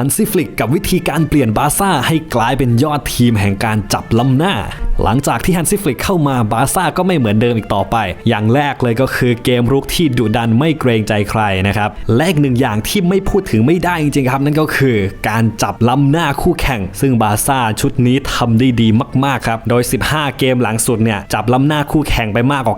ฮันซิฟลิกกับวิธีการเปลี่ยนบาซ่าให้กลายเป็นยอดทีมแห่งการจับล้ำหน้า หลังจากที่ฮันซี่ฟลิกเข้ามาบาซ่าก็ไม่เหมือนเดิมอีกต่อไป อย่างแรกเลยก็คือเกมรุกที่ดุดันไม่เกรงใจใครนะครับและอีกหนึ่งอย่างที่ไม่พูดถึงไม่ได้จริงๆครับ นั่นก็คือการจับล้ำหน้าคู่แข่ง ซึ่งบาซ่าชุดนี้ทำได้ดีมากๆครับ โดย 15 เกมหลังสุดเนี่ยจับล้ำหน้าคู่แข่งไปมากกว่า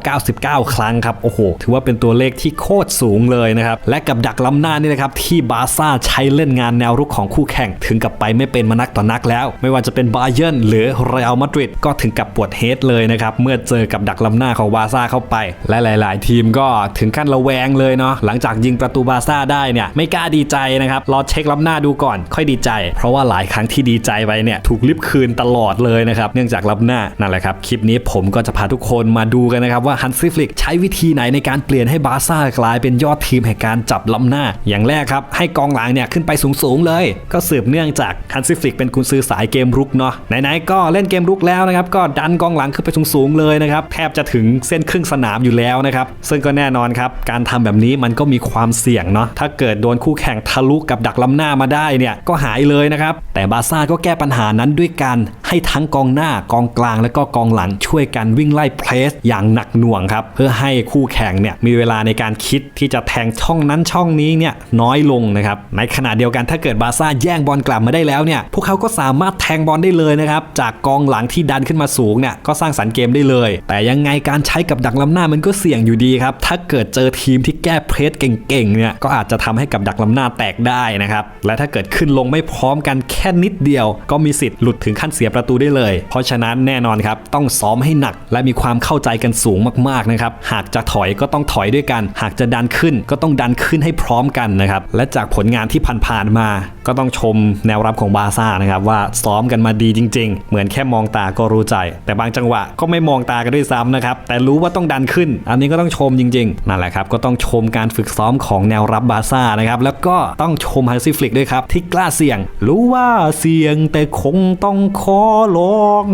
99 ครั้งครับโอ้โหถือว่าเป็นตัวเลขที่โคตรสูงเลยนะครับและกับดักล้ำหน้านี่นะครับที่บาซ่าใช้เล่นงานแนวรุกของคู่แข่ง ถึงกับไปไม่เป็นมานักต่อนักแล้ว ไม่ว่าจะเป็นบาเยิร์นหรือเรอัลมาดริดก็ถึงกับปวดเฮดเลยนะครับ เมื่อเจอกับดักล้ำหน้าของบาซ่าเข้าไป และหลาย ๆ ทีมก็ถึงขั้นระแวงเลยเนาะหลังจากยิงประตูบาซ่าได้เนี่ยไม่กล้าดีใจนะครับรอเช็คล้ำหน้าดูก่อน ค่อยดีใจ เพราะว่าหลายครั้งที่ดีใจไปเนี่ยถูกลิบคืนตลอดเลยนะครับเนื่องจากล้ำหน้านั่นแหละครับคลิปนี้ผมก็จะพาทุกคนมาดูกันนะครับว่าฮันซิฟลิกใช้วิธีไหนในการเปลี่ยนให้บาซ่ากลายเป็นยอดทีมแห่งการจับล้ำหน้า อย่างแรกครับให้กองหลังเนี่ยขึ้นไปสูง ๆ เลย ก็สืบเนื่องจากฮันซิฟลิกเป็นกุนซือสายเกมรุกเนาะไหน ๆ ก็เล่นเกมรุกแล้วนะครับก็ดันกองหลังขึ้นไปสูงๆเลยนะครับแทบจะถึงเส้นครึ่งสนามอยู่แล้วนะครับซึ่งก็แน่นอนครับการทำแบบนี้มันก็มีความเสี่ยงเนาะถ้าเกิดโดนคู่แข่งทะลุกับดักล้ำหน้ามาได้เนี่ยก็หายเลยนะครับแต่บาร์ซ่าก็แก้ปัญหานั้นด้วยการ ให้ทั้งกองหน้ากองกลางและก็กองหลังช่วยกันวิ่งไล่เพรสอย่างหนักหน่วงครับเพื่อให้คู่แข่งเนี่ยมีเวลาในการคิดที่จะแทงช่องนั้นช่องนี้เนี่ยน้อยลงนะครับในขณะเดียวกันถ้าเกิดบาร์ซ่าแย่งบอลกลับมาได้แล้วเนี่ยพวกเขาก็สามารถแทงบอลได้เลยนะครับจากกองหลังที่ดันขึ้นมาสูงเนี่ยก็สร้างสรรค์เกมได้เลย แต่ยังไงการใช้กับดักล้ำหน้ามันก็เสี่ยงอยู่ดีครับถ้าเกิดเจอทีมที่แก้เพรสเก่งๆเนี่ยก็อาจจะทำให้กับดักล้ำหน้าแตกได้นะครับและถ้าเกิดขึ้นลงไม่พร้อมกันแค่นิดเดียว ก็มีสิทธิ์หลุดถึงขั้นเสียประตูได้เลย เพราะฉะนั้นแน่นอนครับต้องซ้อมให้หนัก และมีความเข้าใจกันสูงมากๆนะครับหากจะถอยก็ต้องถอยด้วยกัน หากจะดันขึ้นก็ต้องดันขึ้นให้พร้อมกันนะครับและจากผลงานที่ผ่านๆมา ก็ต้องชมแนวรับของบาซ่านะครับว่าซ้อมกันมาดีจริง ๆ เหมือนแค่มองตาก็รู้ใจ แต่บางจังหวะก็ไม่มองตากันด้วยซ้ำนะครับแต่รู้ว่าต้องดันขึ้น อันนี้ก็ต้องชมจริงๆนั่นแหละครับก็ต้องชมการฝึกซ้อมของแนวรับบาซ่านะครับแล้วก็ต้องชมฮันซี่ฟลิกด้วยครับที่กล้าเสี่ยง รู้ว่าเสี่ยงแต่คงต้องขอลง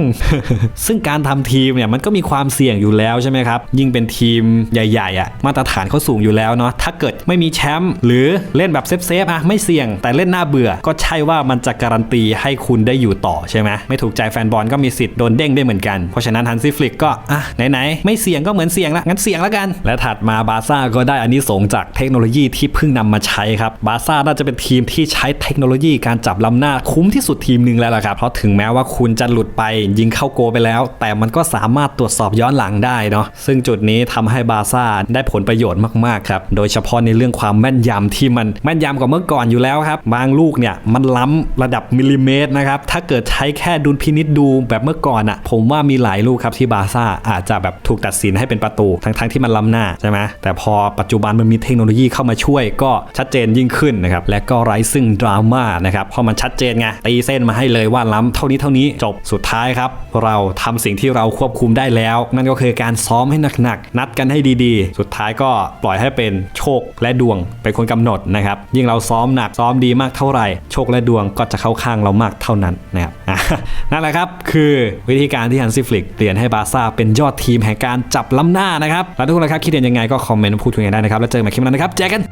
ซึ่งการทำทีมเนี่ยมันก็มีความเสี่ยงอยู่แล้วใช่ไหมครับ ยิ่งเป็นทีมใหญ่ๆอะมาตรฐานเขาสูงอยู่แล้วเนาะถ้าเกิดไม่มีแชมป์หรือเล่นแบบเซฟๆอะไม่เสี่ยง แต่เล่นหน้าเบื่อ ก็ใช่ว่ามันจะการันตีให้คุณได้อยู่ต่อใช่ไหมไม่ถูกใจแฟนบอลก็มีสิทธิ์โดนเด้งได้เหมือนกันเพราะฉะนั้นฮันซี่ฟลิกก็อะไหนๆไม่เสี่ยงก็เหมือนเสี่ยงละงั้นเสี่ยงแล้วกัน และถัดมาบาร์ซ่าก็ได้อันนี้สงจากเทคโนโลยีที่เพิ่งนำมาใช้ครับบาร์ซ่าน่าจะเป็นทีมที่ใช้เทคโนโลยีการจับล้ำหน้าคุ้มที่สุดทีมหนึ่งแล้วล่ะครับเพราะถึงแม้ว่าคุณจะหลุดไปยิงเข้าโกไปแล้ว แต่มันก็สามารถตรวจสอบย้อนหลังได้เนาะซึ่งจุดนี้ทำให้บาร์ซ่าได้ผลประโยชน์มากๆครับโดยเฉพาะในเรื่องความแม่นยำที่มันแม่นยำกว่าเมื่อก่อนอยู่แล้วครับบางลูกเนี่ยมันล้ำระดับมิลลิเมตรนะครับถ้าเกิดใช้แค่ดุลพินิษดูแบบเมื่อก่อนอะ่ะผมว่ามีหลายลูกครับที่บาร์ซ่าอาจจะแบบถูกตัดสินให้เป็นประตูทั้งๆที่มันล้ำหน้าใช่ไหมแต่พอปัจจุบันมันมีเทคโนโลยีเข้ามาช่วยก็ชัดเจนยิ่งขึ้นนะครับและก็ไร้ซึ่งดราม่านะครับเพราะมันชัดเจนไงตีเส้นมาให้เลยว่าล้ำเท่านี้เท่านี้จบสุดท้ายครับ เราทำสิ่งที่เราควบคุมได้แล้ว นั่นก็คือการซ้อมให้หนักๆนัดกันให้ดีๆ สุดท้ายก็ปล่อยให้เป็นโชคและดวงเป็นคนกำหนดนะครับยิ่งเราซ้อมหนักซ้อมดีมากเท่าไหร่ โชคและดวงก็จะเข้าข้างเรามากเท่านั้นนะครับนั่นแหละครับคือวิธีการที่ฮันซิฟลิกเปลี่ยนให้บาซ่าเป็นยอดทีมแห่งการจับล้ำหน้านะครับแล้วทุกคนนะครับคิดเห็นยังไงก็คอมเมนต์พูดคุยกันได้นะครับแล้วเจอกันใหม่คลิปหน้านะครับเจอกัน